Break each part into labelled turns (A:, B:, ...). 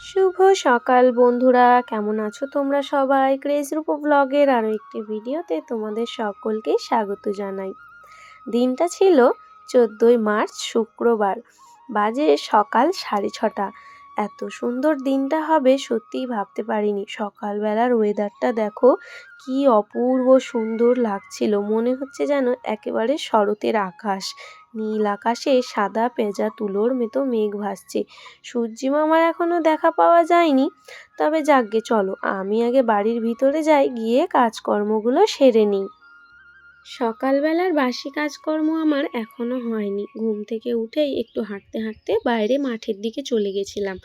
A: শুভ সকাল বন্ধুরা, কেমন আছো তোমরা সবাই? ক্রেজ রূপ ব্লগের আরও একটি ভিডিওতে তোমাদের সকলকে স্বাগত জানাই। দিনটা ছিল চোদ্দোই মার্চ, শুক্রবার, বাজে সকাল সাড়ে ছটা। এত সুন্দর দিনটা হবে, সত্যিই ভাবতে পারিনি। সকালবেলার ওয়েদারটা দেখো, কি অপূর্ব সুন্দর লাগছিল। মনে হচ্ছে যেন একেবারে শরতের আকাশ। নীল আকাশে সাদা পেঁজা তুলোর মতো মেঘ ভাসছে। সূর্যি মামার এখনও দেখা পাওয়া যায়নি। তবে যাকগে চলো, আমি আগে বাড়ির ভিতরে যাই, গিয়ে কাজকর্মগুলো সেরে নিই। সকালবেলার বাসি কাজকর্ম আমার এখনও হয়নি। ঘুম থেকে উঠেই একটু হাঁটতে হাঁটতে বাইরে মাঠের দিকে চলে গেছিলাম।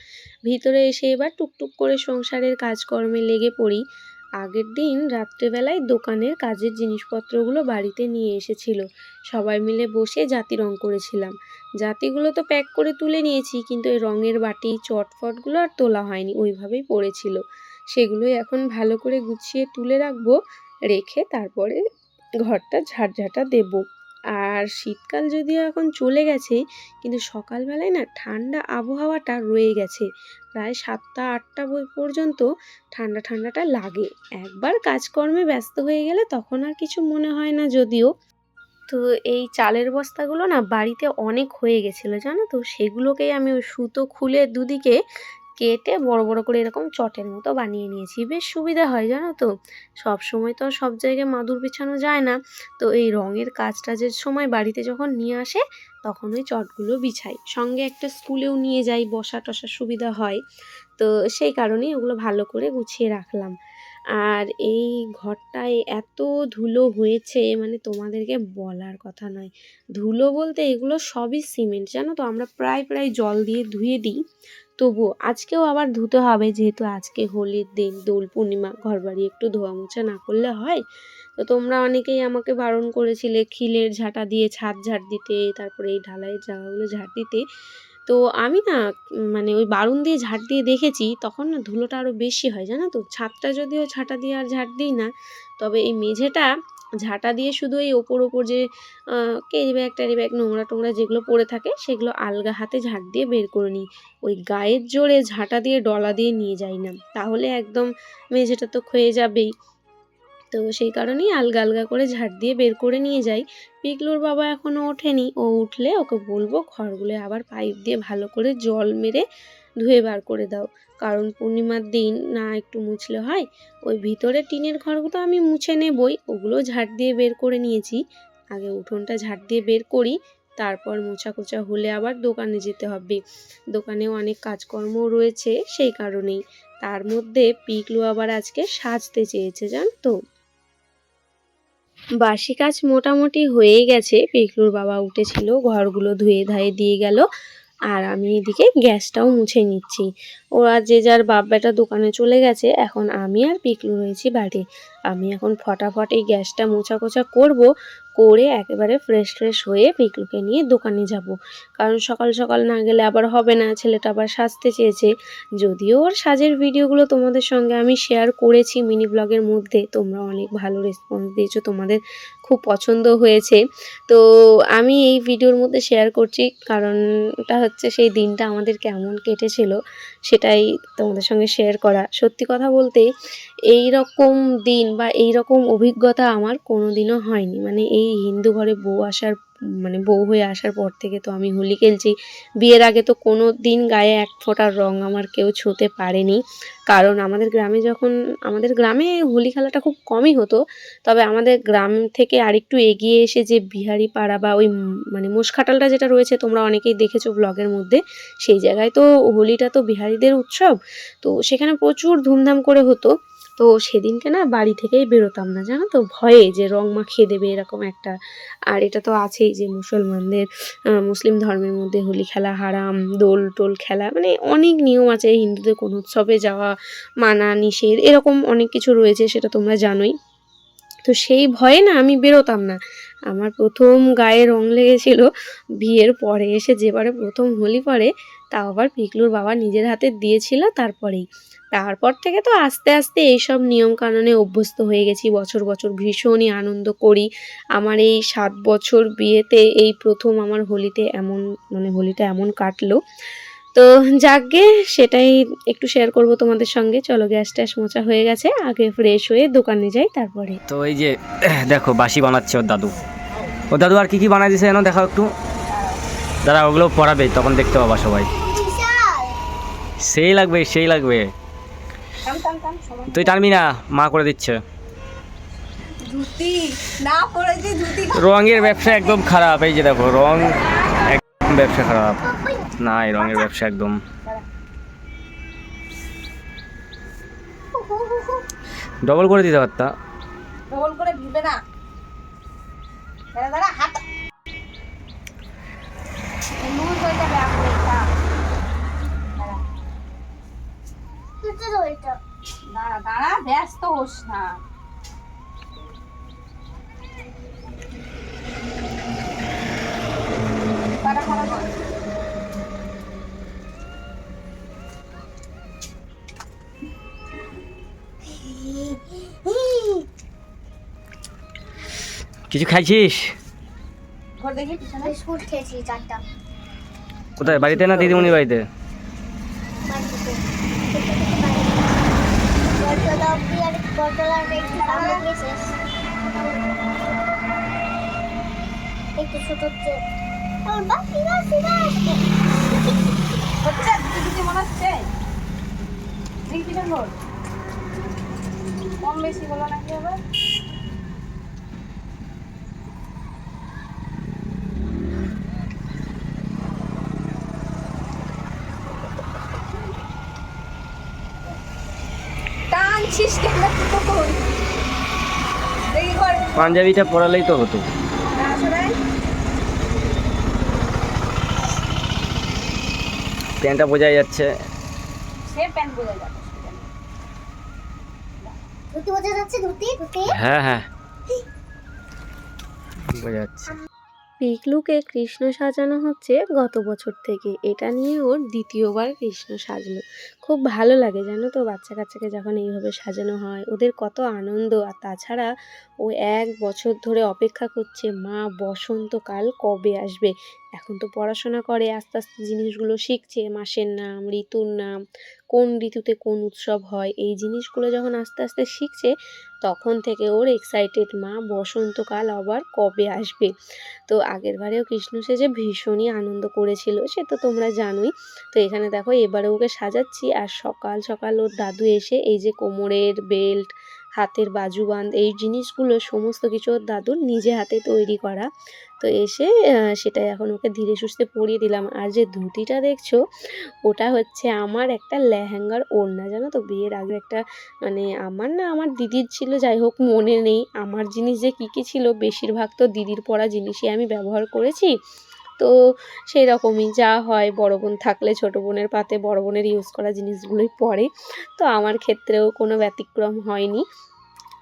A: ভিতরে এসে এবার টুকটুক করে সংসারের কাজকর্মে লেগে পড়ি। আগের দিন রাত্রেবেলায় দোকানের কাজের জিনিসপত্রগুলো বাড়িতে নিয়ে এসেছিল। সবাই মিলে বসে জাতি রং করেছিলাম। জাতিগুলো তো প্যাক করে তুলে নিয়েছি, কিন্তু এই রঙের বাটি, চটফটগুলো আর তোলা হয়নি, ওইভাবেই পড়েছিল। সেগুলোই এখন ভালো করে গুছিয়ে তুলে রাখব, রেখে তারপরে ঘরটা ঝাড়ঝাঁটা দেব। আর শীতকাল যদিও এখন চলে গেছে, কিন্তু সকালবেলায় না ঠান্ডা আবহাওয়াটা রয়ে গেছে। প্রায় সাতটা, আটটা পর্যন্ত ঠান্ডা, ঠান্ডাটা লাগে। একবার কাজকর্মে ব্যস্ত হয়ে গেলে তখন আর কিছু মনে হয় না যদিও। তো এই চালের বস্তাগুলো না বাড়িতে অনেক হয়ে গেছিল, জানো তো? সেগুলোকেই আমি ওই সুতো খুলে দুদিকে কেটে বড় বড় করে এরকম চটের মতো বানিয়ে নিয়েছি। বেশ সুবিধা হয়, জানো তো? সব সময় তো সব জায়গায় মাদুর বিছানো যায় না। তো এই রঙের কাজ টাজের সময় বাড়িতে যখন নিয়ে আসে, তখন ওই চটগুলো বিছাই। সঙ্গে একটা স্কুলেও নিয়ে যাই, বসা টসার সুবিধা হয়। তো সেই কারণেই ওগুলো ভালো করে গুছিয়ে রাখলাম। আর এই ঘরটায় এত ধুলো হয়েছে মানে তোমাদেরকে বলার কথা নয়। ধুলো বলতে এগুলো সবই সিমেন্ট, জানো তো? আমরা প্রায় প্রায় জল দিয়ে ধুয়ে দিই। তবুও আজকেও আবার ধুতে হবে, যেহেতু আজকে হোলির দিন, দোল পূর্ণিমা, ঘরবাড়ি একটু ধোয়া মোছা না করলে হয়। তো তোমরা অনেকেই আমাকে বারণ করেছিলে খিলের ঝাঁটা দিয়ে ছাদ ঝাড় দিতে, তারপরে এই ঢালাইয়ের জায়গাগুলো ঝাড় দিতে। তো আমি না মানে ওই বারুন দিয়ে ঝাড় দিয়ে দেখেছি, তখন না ধুলোটা আরও বেশি হয়, জানো তো? ছাদটা যদিও ঝাঁটা দিয়ে আর ঝাড় দিই না, তবে এই মেঝেটা ঝাঁটা দিয়ে শুধু এই ওপর ওপর যে ক্যারি ব্যাগ ট্যারি ব্যাগ, নোংরা টোংরা যেগুলো পড়ে থাকে, সেগুলো আলগা হাতে ঝাঁট দিয়ে বের করে নিই। ওই গায়ের জোরে ঝাঁটা দিয়ে ডলা দিয়ে নিয়ে যাই না। তাহলে একদম মেঝেটা তো ক্ষয়ে যাবেই। তো সেই কারণেই আলগা আলগা করে ঝাড় দিয়ে বের করে নিয়ে যাই। পিকলুর বাবা এখনও ওঠেনি। ও উঠলে ওকে বলব ঘরগুলো আবার পাইপ দিয়ে ভালো করে জল মেরে ধুয়ে বার করে দাও। কারণ পূর্ণিমার দিন না একটু মুছলে হয়। ওই ভিতরে টিনের ঘরগুলো আমি মুছে নেবই। ওগুলো ঝাড় দিয়ে বের করে নিয়েছি। আগে উঠোনটা ঝাড় দিয়ে বের করি। তারপর মোছা কোচা হলে আবার দোকানে যেতে হবে। দোকানেও অনেক কাজকর্ম রয়েছে সেই কারণেই। তার মধ্যে পিকলু আবার আজকে সাজতে চেয়েছে, জান তো? বাসি কাজ মোটামুটি হয়ে গেছে। পিকলুর বাবা উঠেছিল, ঘরগুলো ধুয়ে ধায়ে দিয়ে গেল। আর আমি এদিকে গ্যাসটাও মুছে নিচ্ছি। ওরা যে যার বাপ বেটা দোকানে চলে গেছে, এখন আমি আর পিকলু রয়েছি বাড়ি। আমি এখন ফটাফট এই গ্যাসটা মোছা কোছা করব, করে একেবারে ফ্রেশ ফ্রেশ হয়ে পিকলুকে নিয়ে দোকানে যাব। কারণ সকাল সকাল না গেলে আবার হবে না, ছেলেটা আবার সাজতে চেয়েছে। যদিও ওর সাজের ভিডিওগুলো তোমাদের সঙ্গে আমি শেয়ার করেছি মিনি ব্লগের মধ্যে, তোমরা অনেক ভালো রেসপন্স দিয়েছ তোমাদের খুব পছন্দ হয়েছে। তো আমি এই ভিডিওর মধ্যে শেয়ার করছি কারণটা হচ্ছে সেই দিনটা আমাদের কেমন কেটেছিল সেটাই তোমাদের সঙ্গে শেয়ার করা। সত্যি কথা বলতে এই রকম দিন বা এই রকম অভিজ্ঞতা আমার কোনো দিনও হয়নি। মানে এই হিন্দু ঘরে বউ আসার মানে বউ হয়ে আসার পর থেকে তো আমি হোলি খেলছি। বিয়ের আগে তো কোনো দিন গায়ে এক ফোঁটার রং আমার কেউ ছুঁতে পারেনি। কারণ আমাদের গ্রামে যখন, আমাদের গ্রামে হোলি খেলাটা খুব কমই হতো। তবে আমাদের গ্রাম থেকে আরেকটু এগিয়ে এসে যে বিহারি পাড়া বা ওই মানে মুসখাটালটা যেটা রয়েছে, তোমরা অনেকেই দেখেছ ব্লগের মধ্যে, সেই জায়গায় তো হোলিটা তো বিহারিদের উৎসব। তো সেখানে প্রচুর ধুমধাম করে হতো। তো সেদিনকে না বাড়ি থেকেই বেরোতাম না, জানো তো? ভয়ে যে রং মাখিয়ে দেবে এরকম একটা। আর এটা তো আছেই যে মুসলমানদের মুসলিম ধর্মের মধ্যে হোলি খেলা, হারাম, দোল টোল খেলা মানে অনেক নিয়ম আছে হিন্দুদের কোনো উৎসবে যাওয়া, মানা, নিষেধ, এরকম অনেক কিছু রয়েছে, সেটা তোমরা জানোই। তো সেই ভয়ে না আমি বেরোতাম না। আমার প্রথম গায়ে রং লেগেছিল, বিয়ের পরে এসে যেবারে প্রথম হোলি পরে তাও আবার পিকলুর বাবা নিজের হাতে দিয়েছিল, তারপরেই। তারপর থেকে তো আস্তে আস্তে এইসব নিয়মকানুনে অভ্যস্ত হয়ে গেছি। বছর বছর ভীষণই আনন্দ করি। আমার এই সাত বছর বিয়েতে এই প্রথম আমার হোলিতে এমন মানে হোলিটা এমন কাটলো। তো যাকগে সেটাই একটু শেয়ার করব তোমাদের সঙ্গে। চলো গ্যাস ট্যাস মোচা হয়ে গেছে আগে ফ্রেশ হয়ে দোকানে যাই তারপরে।
B: তো এই যে দেখো বাসি বানাচ্ছে ওর দাদু। ওর দাদু আর কি কি বানাই দিছে যেন দেখাও একটু। দাদা ওগুলো পড়াবে তখন দেখতে পাবা সবাই। সেই লাগবে সেই লাগবে। তুই টানবি না মা করে দিচ্ছে। রঙের ব্যবসা একদম খারাপ এই যে দেখো রং একদম ব্যবসা খারাপ। না এই রঙের ব্যবসা একদম। ডবল করে দিতে পারতা।
C: ডবল করে ভিবে না। দাঁড়া দাঁড়া হাত লুজ হয়ে যাবে আঙুলটা দাঁড়া দাঁড়া ব্যস্ত হোস না।
B: কিছু খাইছিস?
D: বিস্কুট খেয়েছি চারটা।
B: কোথায়? বাড়িতে না দিদিমণির বাড়িতে।
D: অব্দি আর পটল আর একটু সামনে শেষ একটু ছোট হচ্ছে।
C: হচ্ছে, দুটি দুটি মনে হচ্ছে। দেখি পিছন কম বেশি বলো নাকি আবার? কেন
B: পাঞ্জাবিটা পরালেই তো হতো। প্যান্টটা বোঝাই যাচ্ছে। হ্যাঁ হ্যাঁ। বোঝা যাচ্ছে।
A: পিকলুকে কৃষ্ণ সাজানো হচ্ছে গত বছর থেকে। এটা নিয়ে ওর দ্বিতীয়বার কৃষ্ণ সাজলো। খুব ভালো লাগে, জানো তো? বাচ্চা কাচ্চাকে যখন এইভাবে সাজানো হয়, ওদের কত আনন্দ। আর তাছাড়া ও এক বছর ধরে অপেক্ষা করছে, মা, বসন্তকাল কবে আসবে? এখন তো পড়াশোনা করে, আস্তে আস্তে জিনিসগুলো শিখছে, মাসের নাম, ঋতুর নাম, কোন ঋতুতে কোন উৎসব হয়, এই জিনিসগুলো যখন আস্তে আস্তে শিখছে, তখন থেকে ওর এক্সাইটেড মা বসন্তকাল আবার কবে আসবে? তো আগের বারেও কৃষ্ণ সেজে ভীষণই আনন্দ করেছিল, সে তো তোমরা জানোই। তো এখানে দেখো, এবারে ওকে সাজাচ্ছি, আর সকাল সকাল ওর দাদু এসে এই যে কোমরের বেল্ট হাতের বাজুবান্ধ এই জিনিসগুলো সমস্ত কিছু ওর দাদুর নিজে হাতে তৈরি করা। তো এসে সেটা এখন ওকে ধীরে সুস্থে পরিয়ে দিলাম। আর যে ধুতিটা দেখছ, ওটা হচ্ছে আমার একটা লেহেঙ্গার ওড়না, জানো তো? বিয়ের আগে একটা মানে আমার না, আমার দিদির ছিল, যাই হোক, মনে নেই। আমার জিনিস যে কী কী ছিল, বেশিরভাগ তো দিদির পরা জিনিসই আমি ব্যবহার করেছি। তো সেই রকমই যা হয়। বড় বোন থাকলে ছোট বোনের পাতে বড় বোনের ইউজ করা জিনিসগুলোই পরে তো আমার ক্ষেত্রেও কোনো ব্যতিক্রম হয়নি।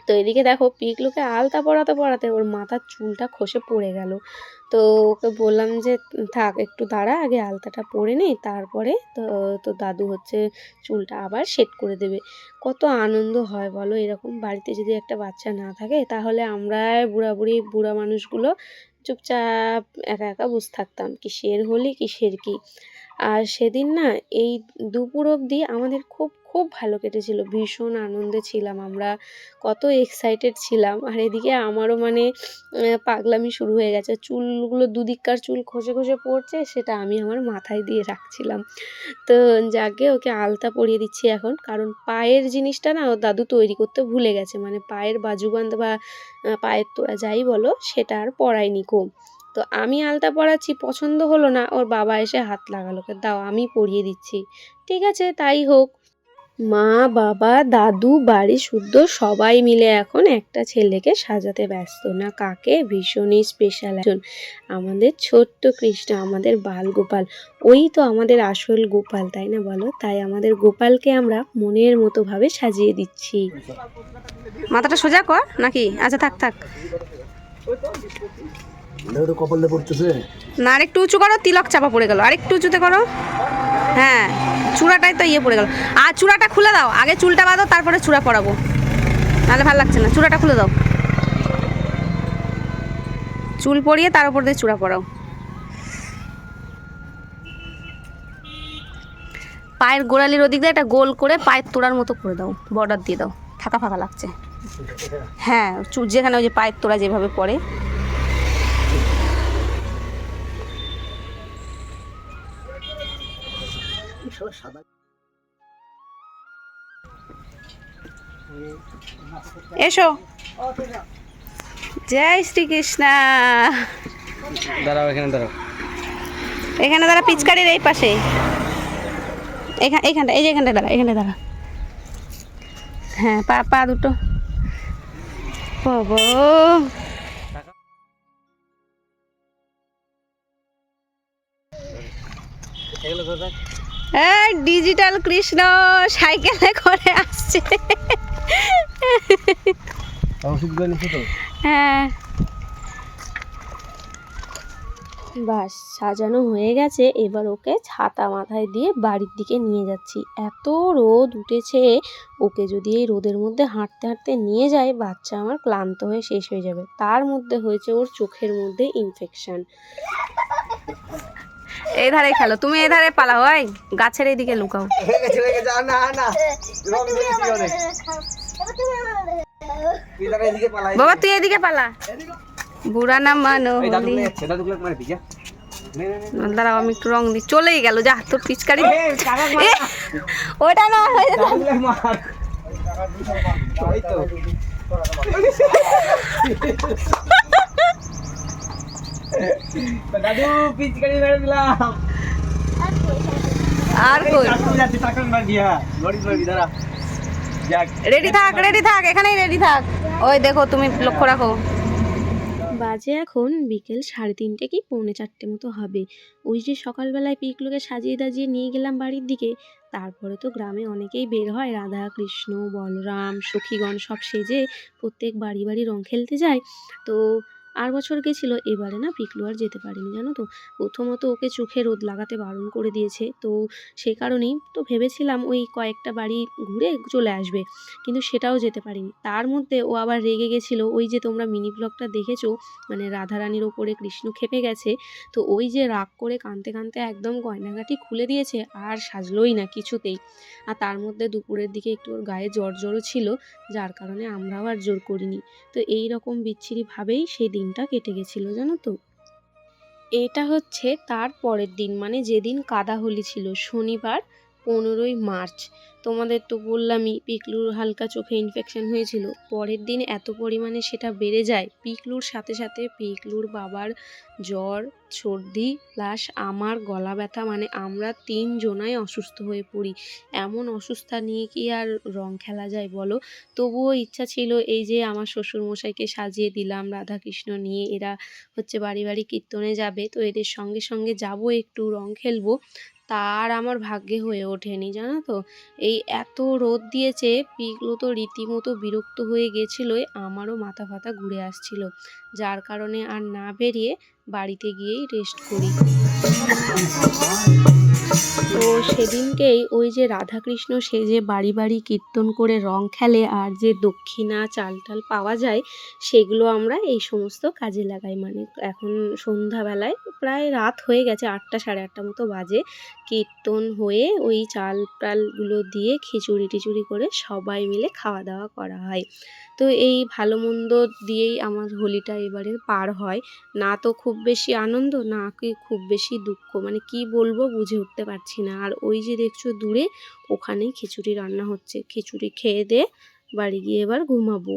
A: তো এদিকে দেখো, পিকলুকে আলতা পরাতে পরাতে ওর মাথার চুলটা খসে পড়ে গেল। তো ওকে বললাম যে, থাক, একটু দাঁড়া, আগে আলতাটা পরে নেই তারপরে তো তো দাদু হচ্ছে চুলটা আবার সেট করে দেবে। কত আনন্দ হয় বলো, এরকম বাড়িতে যদি একটা বাচ্চা না থাকে, তাহলে আমরা বুড়া বুড়ি বুড়া মানুষগুলো চুপচাপ একা একা বসে থাকতাম কিসের হোলি কিসের কি? আর সেদিন না এই দুপুর অবধি আমাদের খুব খুব ভালো কেটেছিল। ভীষণ আনন্দে ছিলাম আমরা, কত এক্সাইটেড ছিলাম। আর এদিকে আমারও মানে পাগলামি শুরু হয়ে গেছে। চুলগুলো দুদিককার চুল খসে খসে পড়ছে, সেটা আমি আমার মাথায় দিয়ে রাখছিলাম। তো যাকে ওকে আলতা পরিয়ে দিচ্ছি এখন, কারণ পায়ের জিনিসটা না ও দাদু তৈরি করতে ভুলে গেছে। মানে পায়ের বাজুবান্ধ বা পায়ের তোড়া যাই বলো, সেটা আর পরায়নি কো তো আমি আলতা পরাচ্ছি, পছন্দ হলো না, ওর বাবা এসে হাত লাগালো দাও, আমি পরিয়ে দিচ্ছি। ঠিক আছে, তাই হোক। মা, বাবা, দাদু, বাড়ি শুদ্ধ, সবাই মিলে এখন একটা ছেলেকে সাজাতে ব্যস্ত না। কাকে? ভীষণই স্পেশাল একজন। আমাদের ছোট্ট কৃষ্ণ, আমাদের বাল গোপাল। ওই তো আমাদের আসল গোপাল, তাই না বলো? তাই আমাদের গোপালকে আমরা মনের মতো ভাবে সাজিয়ে দিচ্ছি। মাথাটা সোজা কর, নাকি? আচ্ছা থাক থাক।
E: দেখো তো কপালে পড়তেছে।
A: না, আরেকটু উঁচু করো, তিলক চাপা পড়ে গেল। আরেকটু উঁচুতে করো। হ্যাঁ চূড়াটাই তো ইয়ে পড়ে গেল। আর চূড়াটা খুলে দাও, আগে চুলটা বাঁধো, তারপরে চূড়া পরাবো। নাহলে ভালো লাগছে না। চূড়াটা খুলে দাও। চুল পরিয়ে তার উপর দিয়ে চূড়া পরাও।
C: পায়ের গোড়ালির ওদিক দিয়ে একটা গোল করে পায়ের তোড়ার মতো করে দাও। বর্ডার দিয়ে দাও। ফাঁকা ফাঁকা লাগছে। হ্যাঁ যেখানে ওই যে পায়ের তোড়া যেভাবে পড়ে। এসো জয় শ্রীকৃষ্ণ।
B: দাঁড়াও এখানে দাঁড়াও।
C: এখানে দাঁড়া পিচকারির এই পাশে। এখানে এইখানটা এই যে এখানটা দাঁড়া এখানটা দাঁড়া। হ্যাঁ পা পা দুটো। বাবা এই ডিজিটাল কৃষ্ণ সাইকেলে করে আসছে। হ্যাঁ।
A: বাস সাজানো হয়ে গেছে। এবার ওকে ছাতা মাথায় দিয়ে বাড়ির দিকে নিয়ে যাচ্ছি। এত রোদ উঠেছে। ওকে যদি এই রোদের মধ্যে হাঁটতে হাঁটতে নিয়ে যায় বাচ্চা আমার ক্লান্ত হয়ে শেষ হয়ে যাবে। তার মধ্যে হয়েছে ওর চোখের মধ্যে ইনফেকশন
C: এই ধারে খেলো। তুমি এই ধারে পালাও ওই গাছের এইদিকে লুকাও। বাবা তুই এদিকে পালা। বুড়া না মানো। দাঁড়াও আমি একটু রং দিই। চলেই গেল যা তোর পিচকারি। ওটা না ওই যে-
B: দাদু পিচকারি মেরে দিলাম।
C: আর কই?
B: যাচ্ছি দাঁড়া।
C: রেডি থাক রেডি থাক এখানেই রেডি থাক। ওই দেখো তুমি লক্ষ্য রাখো।
A: বাজে এখন বিকেল সাড়ে তিনটে কি পৌনে চারটে মতো হবে। ওই যে সকালবেলায় পিকগুলোকে সাজিয়ে দাজিয়ে নিয়ে গেলাম বাড়ির দিকে তারপরে তো গ্রামে অনেকেই বের হয়। রাধা কৃষ্ণ বলরাম সখীগণ সব সেজে প্রত্যেক বাড়ি বাড়ি রং খেলতে যায়। তো আর বছর গেছিল, এবারে না পিকলু আর যেতে পারিনি, জানো তো? প্রথমত ওকে চোখে রোদ লাগাতে বারণ করে দিয়েছে, তো সেই কারণেই তো ভেবেছিলাম ওই কয়েকটা বাড়ি ঘুরে চলে আসবে, কিন্তু সেটাও যেতে পারিনি। তার মধ্যে ও আবার রেগে গেছিল, ওই যে তোমরা মিনি ব্লগটা দেখেছ মানে রাধারানীর ওপরে কৃষ্ণ খেপে গেছে, তো ওই যে রাগ করে কাঁদতে কাঁদতে একদম গয়নাগাটি খুলে দিয়েছে, আর সাজলোই না কিছুতেই। আর তার মধ্যে দুপুরের দিকে একটু ওর গায়ে জ্বর জ্বরও ছিল, যার কারণে আমরাও আর জোর করিনি। তো এই রকম বিচ্ছিরিভাবেই সেই দিনটা কেটে গেছিল, জানো তো। এটা হচ্ছে তার পরের দিন মানে যেদিন কাদা হোলি ছিল, শনিবার পনেরোই মার্চ। তোমাদের তো বললামই, পিকলুর হালকা চোখে ইনফেকশন হয়েছিল। পরের দিন এত পরিমাণে সেটা বেড়ে যায়। পিকলুর সাথে সাথে পিকলুর বাবার জ্বর, সর্দি, প্লাস আমার গলা ব্যথা মানে আমরা তিনজনাই অসুস্থ হয়ে পড়ি। এমন অসুস্থতা নিয়ে কি আর রং খেলা যায় বলো? তবুও ইচ্ছা ছিল এই যে আমার শ্বশুরমশাইকে সাজিয়ে দিলাম, রাধাকৃষ্ণ নিয়ে। এরা হচ্ছে বাড়ি বাড়ি কীর্তনে যাবে, তো এদের সঙ্গে সঙ্গে যাব, একটু রং খেলব। তার আমার ভাগ্যে হয়ে ওঠেনি, জানো তো? এই এত রোদ দিয়েছে পিকলো তো রীতিমতো বিরক্ত হয়ে গেছিলোই আমারও মাথা ফাতা ঘুরে আসছিল। যার কারণে আর না বেরিয়ে বাড়িতে গিয়েই রেস্ট করি। তো সেদিনকেই ওই যে রাধাকৃষ্ণ সে যে বাড়ি বাড়ি কীর্তন করে রং খেলে আর যে দক্ষিণা চাল টাল পাওয়া যায়, সেগুলো আমরা এই সমস্ত কাজে লাগাই। মানে এখন সন্ধ্যাবেলায় প্রায় রাত হয়ে গেছে আটটা সাড়ে আটটা মতো বাজে। কীর্তন হয়ে ওই চাল টালগুলো দিয়ে খিচুড়ি টিচুড়ি করে সবাই মিলে খাওয়া দাওয়া করা হয়। তো এই ভালো মন্দ দিয়েই আমার হোলিটা এবারে পার হয়। না তো খুব বেশি আনন্দ, না কি খুব বেশি দুঃখ। মানে কি বলব বুঝে উঠতে পারছি না। আর ওই যে দেখছ দূরে ওখানেই খিচুড়ি রান্না হচ্ছে। খিচুড়ি খেয়ে দে, বাড়ি গিয়ে এবার ঘুমাবো।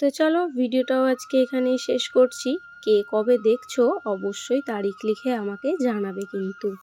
A: তো চলো ভিডিওটাও আজকে এখানেই শেষ করছি। কে কবে দেখছ অবশ্যই তারিখ লিখে আমাকে জানাবে কিন্তু।